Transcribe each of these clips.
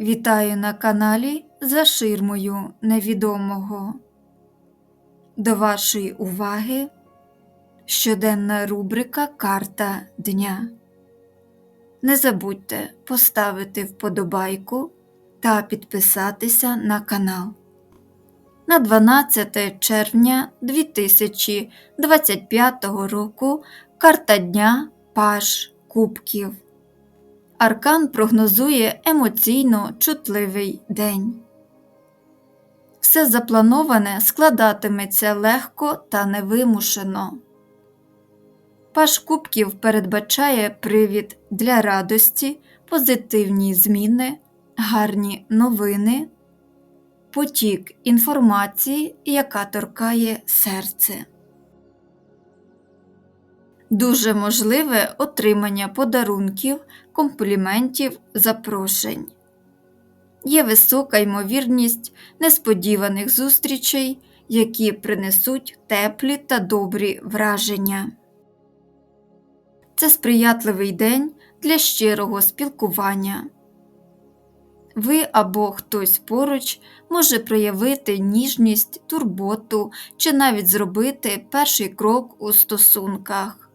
Вітаю на каналі За ширмою невідомого. До вашої уваги щоденна рубрика Карта дня. Не забудьте поставити вподобайку та підписатися на канал. На 12 червня 2025 року карта дня Паш Кубків. Аркан прогнозує емоційно чутливий день. Все заплановане складатиметься легко та невимушено. Паш Кубків передбачає привід для радості, позитивні зміни, гарні новини, потік інформації, яка торкає серце. Дуже можливе отримання подарунків, компліментів, запрошень. Є висока ймовірність несподіваних зустрічей, які принесуть теплі та добрі враження. Це сприятливий день для щирого спілкування. Ви або хтось поруч може проявити ніжність, турботу чи навіть зробити перший крок у стосунках.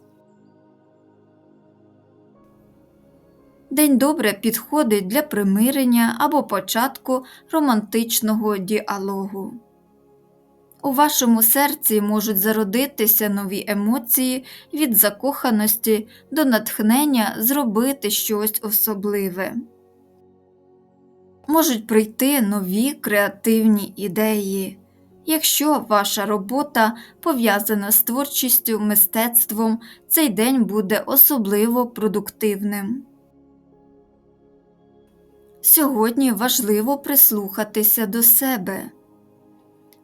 День добре підходить для примирення або початку романтичного діалогу. У вашому серці можуть зародитися нові емоції від закоханості до натхнення зробити щось особливе. Можуть прийти нові креативні ідеї, якщо ваша робота пов'язана з творчістю, мистецтвом, цей день буде особливо продуктивним. Сьогодні важливо прислухатися до себе.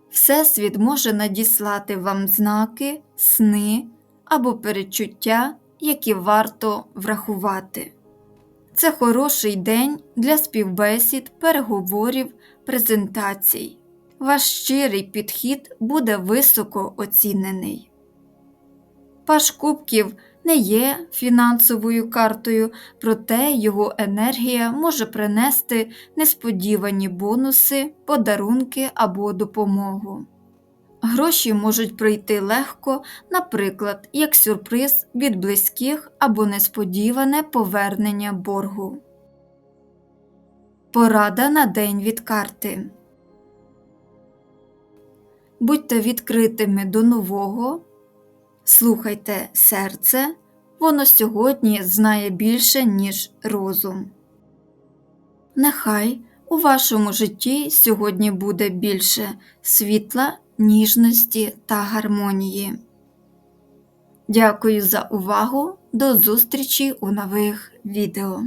Всесвіт може надіслати вам знаки, сни або перечуття, які варто врахувати. Це хороший день для співбесід, переговорів, презентацій. Ваш щирий підхід буде високо оцінений. Паш Кубків не є фінансовою картою, проте його енергія може принести несподівані бонуси, подарунки або допомогу. Гроші можуть прийти легко, наприклад, як сюрприз від близьких або несподіване повернення боргу. Порада на день від карти. Будьте відкритими до нового. Слухайте серце, воно сьогодні знає більше, ніж розум. Нехай у вашому житті сьогодні буде більше світла, ніжності та гармонії. Дякую за увагу. До зустрічі у нових відео.